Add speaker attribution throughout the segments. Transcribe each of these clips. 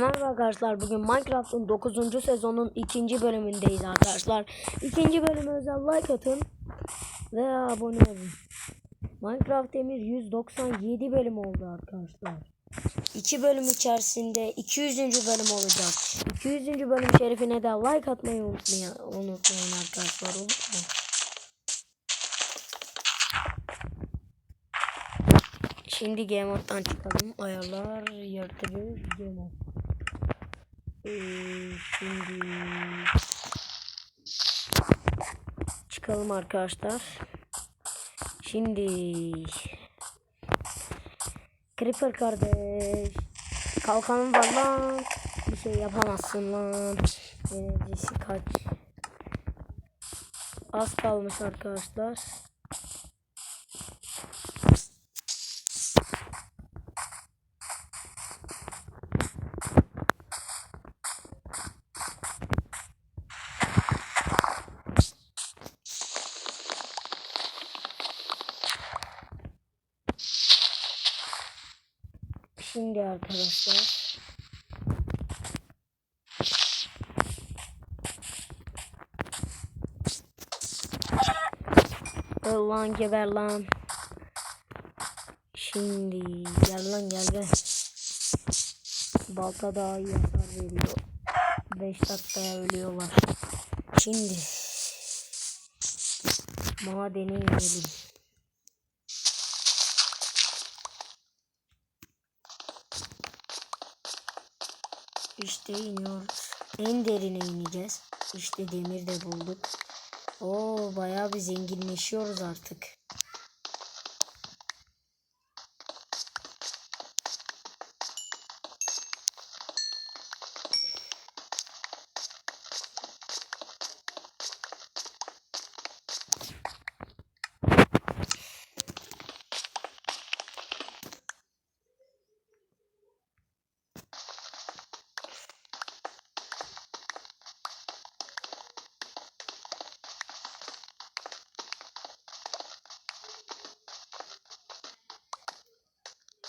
Speaker 1: Merhaba arkadaşlar bugün Minecraft'ın 9. sezonun 2. bölümündeyiz arkadaşlar. 2. bölüme özel like atın ve abone olun. Minecraft Emir 197 bölüm oldu arkadaşlar. 2 bölüm içerisinde 200. bölüm olacak. 200. bölüm şerefine de like atmayı unutmayın, unutmayın arkadaşlar olur mu? Şimdi Game çıkalım. Ayarlar, yaratıcı, Game. Ee, şimdi çıkalım arkadaşlar. Şimdi Creeper kardeş kalkanım var lan. Bir şey yapamazsın lan. Enerjisi kaç? Az kalmış arkadaşlar Şimdi arkadaşlar. Öl lan geber lan. Şimdi gel lan gel gel. Balta daha iyi hasar veriyor. 5 dakikaya ölüyorlar. Şimdi madene inelim. İşte iniyoruz. En derine ineceğiz. İşte demir de bulduk. Oo bayağı bir zenginleşiyoruz artık.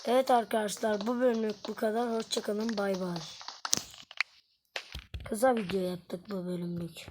Speaker 1: Evet arkadaşlar bu bölümlük bu kadar. Hoşçakalın bay bay. Kısa video yaptık bu bölümlük.